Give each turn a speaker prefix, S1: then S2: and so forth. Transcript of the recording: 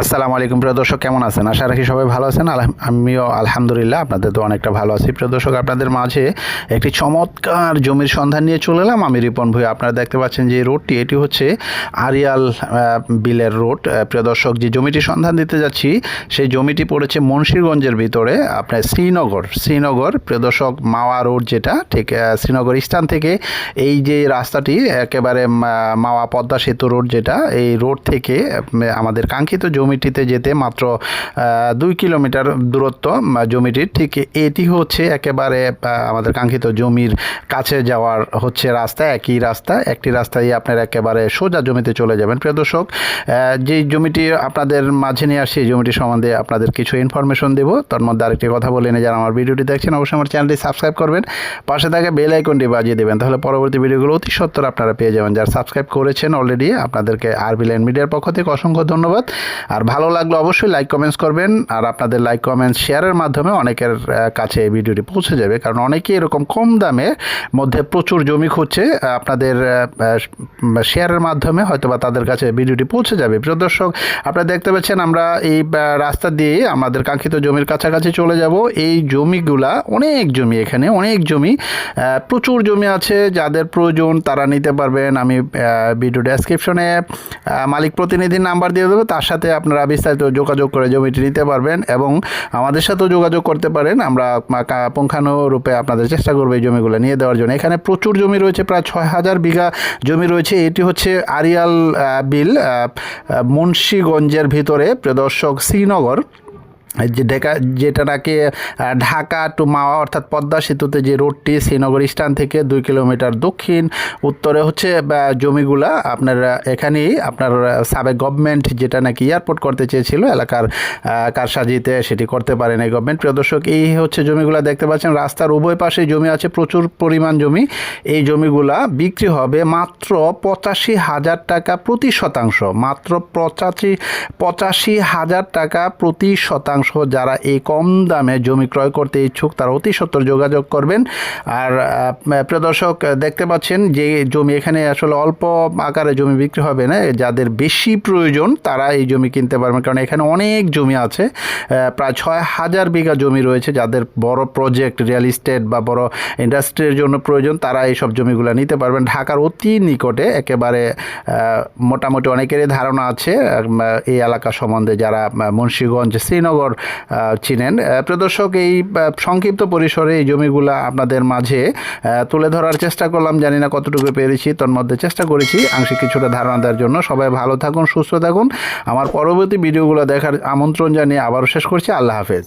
S1: আসসালামু আলাইকুম, প্রিয় দর্শক, কেমন আছেন? আশা রাখি সবাই ভালো আছেন। আমিও আলহামদুলিল্লাহ, আপনাদের তো অনেকটা ভালো আছি। প্রিয় দর্শক, আপনাদের মাঝে একটি চমৎকার জমির সন্ধান নিয়ে চলে এলাম। আমি রিপন ভুই আপনারা দেখতে পাচ্ছেন যে রোডটি, এটি হচ্ছে আরিয়াল বিলের রোড। প্রিয় দর্শক, যে জমিটি সন্ধান দিতে যাচ্ছি, সেই জমিটি পড়েছে মুন্সিরগঞ্জের ভিতরে, আপনার শ্রীনগর। শ্রীনগর, প্রিয় দর্শক, মাওয়া রোড যেটা, ঠিক শ্রীনগর স্থান থেকে এই যে রাস্তাটি, একেবারে মাওয়া পদ্মা সেতু রোড যেটা, এই রোড থেকে আমাদের কাঙ্ক্ষিত জমিটিতে যেতে মাত্র দুই কিলোমিটার দূরত্ব জমিটির। ঠিক এটি হচ্ছে একেবারে আমাদের কাঙ্ক্ষিত জমির কাছে যাওয়ার হচ্ছে রাস্তা, একই রাস্তা। একটি রাস্তায় আপনার একেবারে সোজা জমিতে চলে যাবেন। প্রিয় দর্শক যে জমিটি আপনাদের মাঝে নিয়ে আসছি জমিটি সম্বন্ধে আপনাদের কিছু ইনফরমেশন দেবো। তার মধ্যে আরেকটি কথা বলে নিয়ে যারা আমার ভিডিওটি দেখছেন, অবশ্যই আমার চ্যানেলটি সাবস্ক্রাইব করবেন। পাশে থাকা বেল আইকনটি বাজিয়ে দেবেন। তাহলে পরবর্তী ভিডিওগুলো অতি সত্তর আপনারা পেয়ে যাবেন। যারা সাবস্ক্রাইব করেছেন অলরেডি আপনাদেরকে আরবি লাইন মিডিয়ার পক্ষ থেকে অসংখ্য ধন্যবাদ। আর ভালো লাগলে অবশ্যই লাইক কমেন্টস করবেন, আর আপনাদের লাইক কমেন্টস শেয়ারের মাধ্যমে অনেকের কাছে এই ভিডিওটি পৌঁছে যাবে। কারণ অনেকেই এরকম কম দামে মধ্যে প্রচুর জমি খুঁজছে আপনাদের শেয়ারের মাধ্যমে হয়তো বা তাদের কাছে ভিডিওটি পৌঁছে যাবে। প্রিয় দর্শক, আপনারা দেখতে পাচ্ছেন আমরা এই রাস্তা দিয়ে আমাদের কাঙ্ক্ষিত জমির কাছাকাছি চলে যাব। এই জমিগুলা অনেক জমি এখানে, অনেক জমি প্রচুর জমি আছে। যাদের প্রয়োজন তারা নিতে পারবেন। আমি ভিডিও ডেসক্রিপশনে মালিক প্রতিনিধির নাম্বার দিয়ে দেবো। তার সাথে আপনারা বিস্তারিত যোগাযোগ করে জমিটি নিতে পারবেন এবং আমাদের সাথেও যোগাযোগ করতে পারেন। আমরা পুঙ্খানুরূপে আপনাদের চেষ্টা করব এই জমিগুলো নিয়ে দেওয়ার জন্য। এখানে প্রচুর জমি রয়েছে, প্রায় ছয় হাজার বিঘা জমি রয়েছে। এটি হচ্ছে আরিয়াল বিল মুন্সিগঞ্জের ভিতরে প্রদর্শক শ্রীনগর। যে ঢাকা, যেটা নাকি ঢাকা টু মাওয়া অর্থাৎ পদ্মা সেতুতে যে রোডটি শ্রীনগর স্ট্যান্ড থেকে দুই কিলোমিটার দক্ষিণ, উত্তরে হচ্ছে জমিগুলা আপনার এখানেই আপনার সাবেক গভর্নমেন্ট যেটা নাকি এয়ারপোর্ট করতে চেয়েছিল, এলাকার কারসাজিতে সেটি করতে পারেন এই গভর্নমেন্ট প্রিয় দর্শক, এই হচ্ছে জমিগুলা দেখতে পাচ্ছেন, রাস্তার উভয় পাশে জমি আছে, প্রচুর পরিমাণ জমি। এই জমিগুলা বিক্রি হবে মাত্র পঁচাশি হাজার টাকা প্রতি শতাংশ, মাত্র পঁচাশি পঁচাশি হাজার টাকা প্রতি শতাংশ। যারা এই কম দামে জমি ক্রয় করতে ইচ্ছুক তারা অতি সত্তর যোগাযোগ করবেন। আর আহ, প্রিয় দর্শক দেখতে পাচ্ছেন যে জমি এখানে আসলে অল্প আকারে জমি বিক্রি হবে না। যাদের বেশি প্রয়োজন তারা এই জমি কিনতে পারবেন। কারণ এখানে অনেক জমি আছে প্রায় ছয় হাজার বিঘা জমি রয়েছে। যাদের বড় প্রজেক্ট রিয়েল ইস্টেট বা বড় ইন্ডাস্ট্রির জন্য প্রয়োজন তারা এই সব জমিগুলো নিতে পারবেন। ঢাকার অতি নিকটে একেবারে মোটামুটি অনেকেরই ধারণা আছে এই এলাকা সম্বন্ধে যারা মুন্সিগঞ্জ শ্রীনগর চিনেন। প্রদর্শক এই সংক্ষিপ্ত পরিসরে এই জমিগুলো আপনাদের মাঝে তুলে ধরার চেষ্টা করলাম। জানি না কতটুকু পেরেছি, তন্মধ্যে মধ্যে চেষ্টা করেছি। আংশিক কিছুটা ধারণা দেওয়ার জন্য সবাই ভালো থাকুন, সুস্থ থাকুন। আমার পরবর্তী ভিডিওগুলো দেখার আমন্ত্রণ জানিয়ে আবারও শেষ করছি। আল্লাহ হাফেজ।